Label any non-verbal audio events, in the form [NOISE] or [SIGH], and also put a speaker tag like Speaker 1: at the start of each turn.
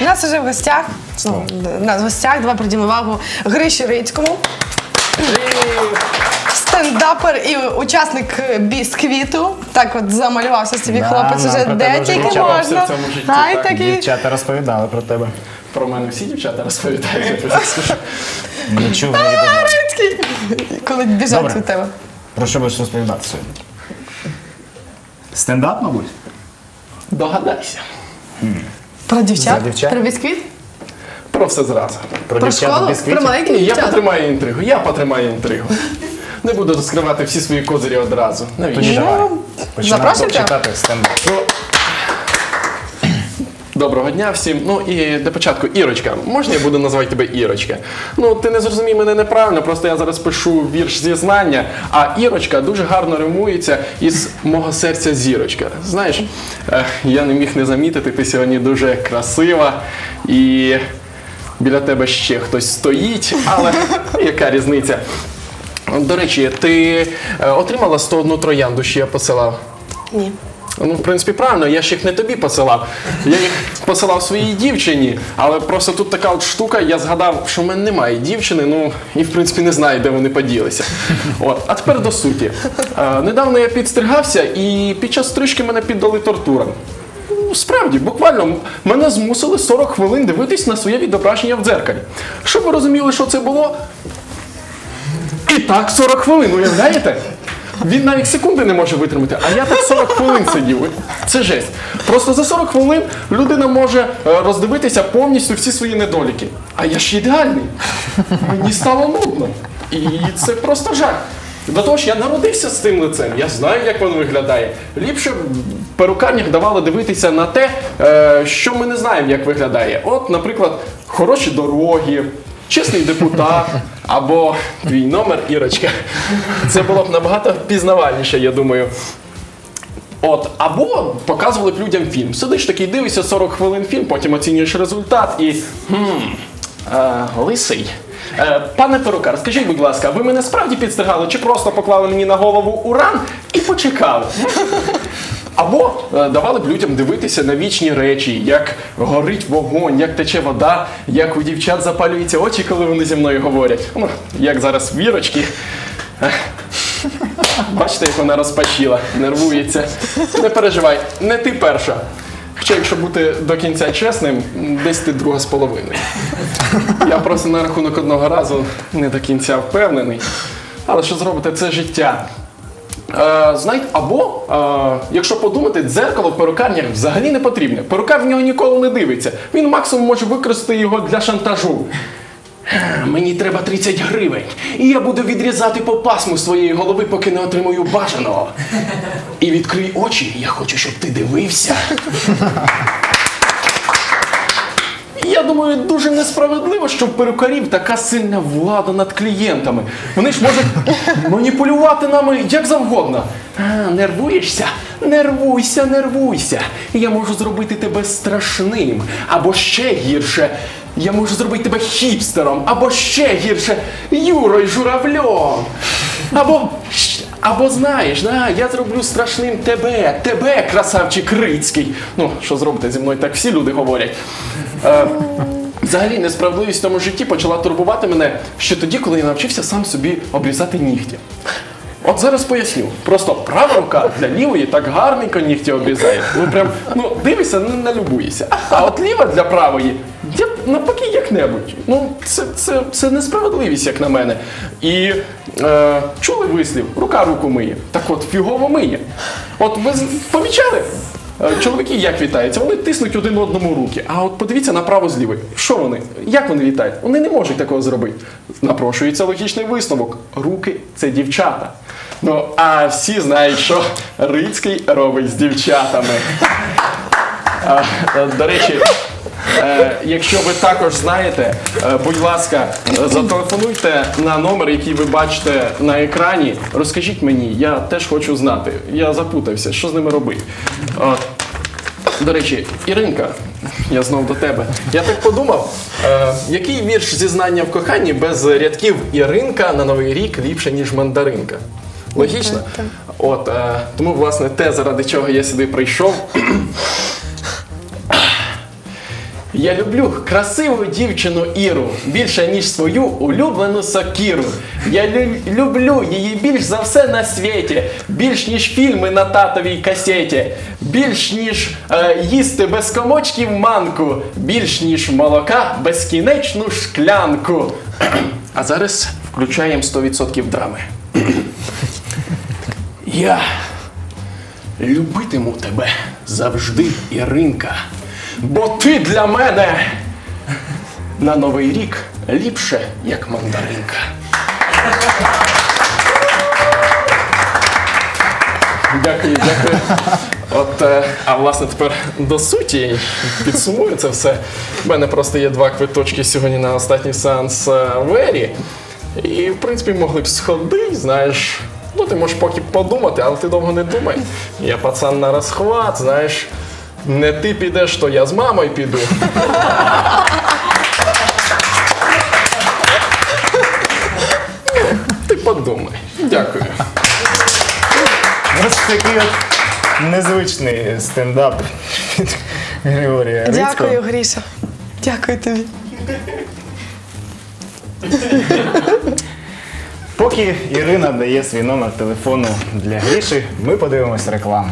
Speaker 1: У нас вже в гостях, ну, у нас в гостях, давай приділимо увагу Гриші Рицькому. Стендапер і учасник бісквіту. Так от замалювався собі
Speaker 2: Да,
Speaker 1: хлопець
Speaker 2: нам
Speaker 1: уже
Speaker 2: про
Speaker 1: де
Speaker 2: вже
Speaker 1: тільки
Speaker 2: дівчата
Speaker 1: можна.
Speaker 3: в цьому житті,
Speaker 1: Ай,
Speaker 3: так,
Speaker 1: такий.
Speaker 2: Дівчата розповідали про тебе.
Speaker 3: Про мене всі дівчата розповідають. я тобі скажу.
Speaker 2: Не чув не від одного.
Speaker 1: Рицький. Коли біжать
Speaker 2: Добре.
Speaker 1: від тебе.
Speaker 2: Про що будеш розповідати сьогодні? Стендап, мабуть?
Speaker 3: Догадайся.
Speaker 1: Про дівчат?
Speaker 2: За дівчат?
Speaker 1: Про бісквіт?
Speaker 3: Про все зразу.
Speaker 2: Про,
Speaker 1: Про
Speaker 2: дівчат
Speaker 1: школу?
Speaker 2: бісквіт?
Speaker 1: Про маленьких
Speaker 3: Ні, я потримаю інтригу. Я потримаю інтригу. Не буду розкривати всі свої козирі одразу.
Speaker 2: Тоді давай. Починаємо
Speaker 1: запрошуйте?
Speaker 2: читати стендап.
Speaker 3: Доброго дня всім. Ну і для початку, Ірочка, можна я буду називати тебе Ірочка? Ну, ти не зрозумій мене неправильно, просто я зараз пишу вірш зізнання, а Ірочка дуже гарно римується із мого серця зірочка. Знаєш, я не міг не замітити, ти сьогодні дуже красива і біля тебе ще хтось стоїть, але [LAUGHS] яка різниця? До речі, ти е, отримала 101 троянду, що я посилав?
Speaker 1: Ні.
Speaker 3: Ну, в принципі, правильно, я ж їх не тобі посилав. Я їх посилав своїй дівчині, але просто тут така от штука, я згадав, що в мене немає дівчини, ну і в принципі не знаю, де вони поділися. От, а тепер до суті. Е, недавно я підстригався, і під час стрижки мене піддали тортурам. Ну, Справді, буквально мене змусили 40 хвилин дивитись на своє відображення в дзеркалі. Щоб ви розуміли, що це було? І так 40 хвилин, уявляєте? Він навіть секунди не може витримати, а я так 40 хвилин сидів. Це жесть. Просто за 40 хвилин людина може е, роздивитися повністю всі свої недоліки. А я ж ідеальний. Мені стало нудно. І це просто жах. До того ж, я народився з цим лицем, я знаю, як воно виглядає. Ліпше в перукарнях давали дивитися на те, е, що ми не знаємо, як виглядає. От, наприклад, хороші дороги, чесний депутат або твій номер Ірочка. Це було б набагато пізнавальніше, я думаю. От, або показували б людям фільм. Сидиш такий, дивишся 40 хвилин фільм, потім оцінюєш результат і. Хм, е, лисий. Е, пане перукар, скажіть, будь ласка, ви мене справді підстригали чи просто поклали мені на голову уран і почекали? Або е, давали б людям дивитися на вічні речі, як горить вогонь, як тече вода, як у дівчат запалюються очі, коли вони зі мною говорять. Ну, як зараз вірочки. Бачите, як вона розпачіла, нервується. Не переживай, не ти перша. Хоча, якщо бути до кінця чесним, десь ти друга з половиною. Я просто на рахунок одного разу не до кінця впевнений. Але що зробите, це життя. Е, знаєте, або, е, якщо подумати, дзеркало в перукарнях взагалі не потрібне. Перукар в нього ніколи не дивиться. Він максимум може використати його для шантажу. Мені треба 30 гривень, і я буду відрізати по пасму з твоєї голови, поки не отримую бажаного. І відкрий очі, я хочу, щоб ти дивився. Я думаю, дуже несправедливо, що в перукарів така сильна влада над клієнтами. Вони ж можуть [LAUGHS] маніпулювати нами як завгодно. А, нервуєшся? Нервуйся, нервуйся. Я можу зробити тебе страшним. Або ще гірше. Я можу зробити тебе хіпстером, або ще гірше Юрою Журавльом. Або, або знаєш, да, я зроблю страшним тебе, тебе, красавчик Рицький. Ну, що зробите зі мною, так всі люди говорять. Е, взагалі, несправедливість в тому житті почала турбувати мене ще тоді, коли я навчився сам собі обрізати нігті. От зараз поясню. Просто права рука для лівої так гарненько нігті обрізає. Ну прям ну дивишся, не налюбуєшся. А от ліва для правої, я навпаки як-небудь. Ну це, це, це несправедливість, як на мене. І е, чули вислів, рука руку миє. Так от фігово миє. От ви помічали? Е, Чоловіки як вітаються? Вони тиснуть один одному руки. А от подивіться направо зліво. Що вони? Як вони вітають? Вони не можуть такого зробити. Напрошується логічний висновок. Руки це дівчата. Ну, а всі знають, що Рицький робить з дівчатами. Е, До речі, е, якщо ви також знаєте, е, будь ласка, зателефонуйте на номер, який ви бачите на екрані. Розкажіть мені, я теж хочу знати. Я запутався, що з ними робити. До речі, Іринка, я знов до тебе. Я так подумав, е, який вірш зізнання в коханні без рядків Іринка на новий рік ліпше, ніж мандаринка. Логічно? От, е, тому, власне, те, заради чого я сюди прийшов. Я люблю красиву дівчину Іру більше, ніж свою улюблену сокіру. Я лю- люблю її більш за все на світі, більш ніж фільми на татовій касеті, більш ніж е, їсти без комочків манку, більш ніж молока безкінечну шклянку. А зараз включаємо 100% драми. Я любитиму тебе завжди, Іринка, бо ти для мене на новий рік ліпше, як мандаринка. Дякую, дякую. От, е, а власне тепер до суті підсумую це все. У мене просто є два квиточки сьогодні на останній сеанс е, Вері. І, в принципі, могли б сходити, знаєш. Ну, ти можеш поки подумати, але ти довго не думай. Я пацан на розхват, знаєш. Не ти підеш, то я з мамою піду. Ти подумай. Дякую.
Speaker 2: Ось такий от незвичний стендап від Григорія Рицького.
Speaker 1: Дякую, Гріша. Дякую тобі.
Speaker 2: Поки Ірина дає свій номер телефону для Гріші, ми подивимось рекламу.